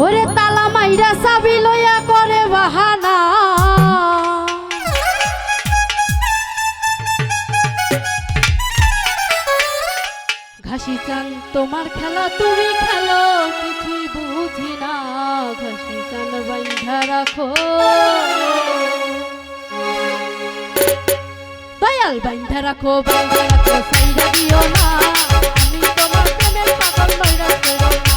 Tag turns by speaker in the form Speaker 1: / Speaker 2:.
Speaker 1: ওরে তালা মাইরা চাবি লইয়া করে বাহানা। ঘাসি চান তোমার খেলা তুমি খেলো কিছুই বুঝি না। ঘাসি চান বাইন্ধা রাখো। দয়াল বাইন্ধা রাখো বাইন্ধা রাখো, সাইরা দিও না। আমি তোমার প্রেমের পাগল নইরা করো না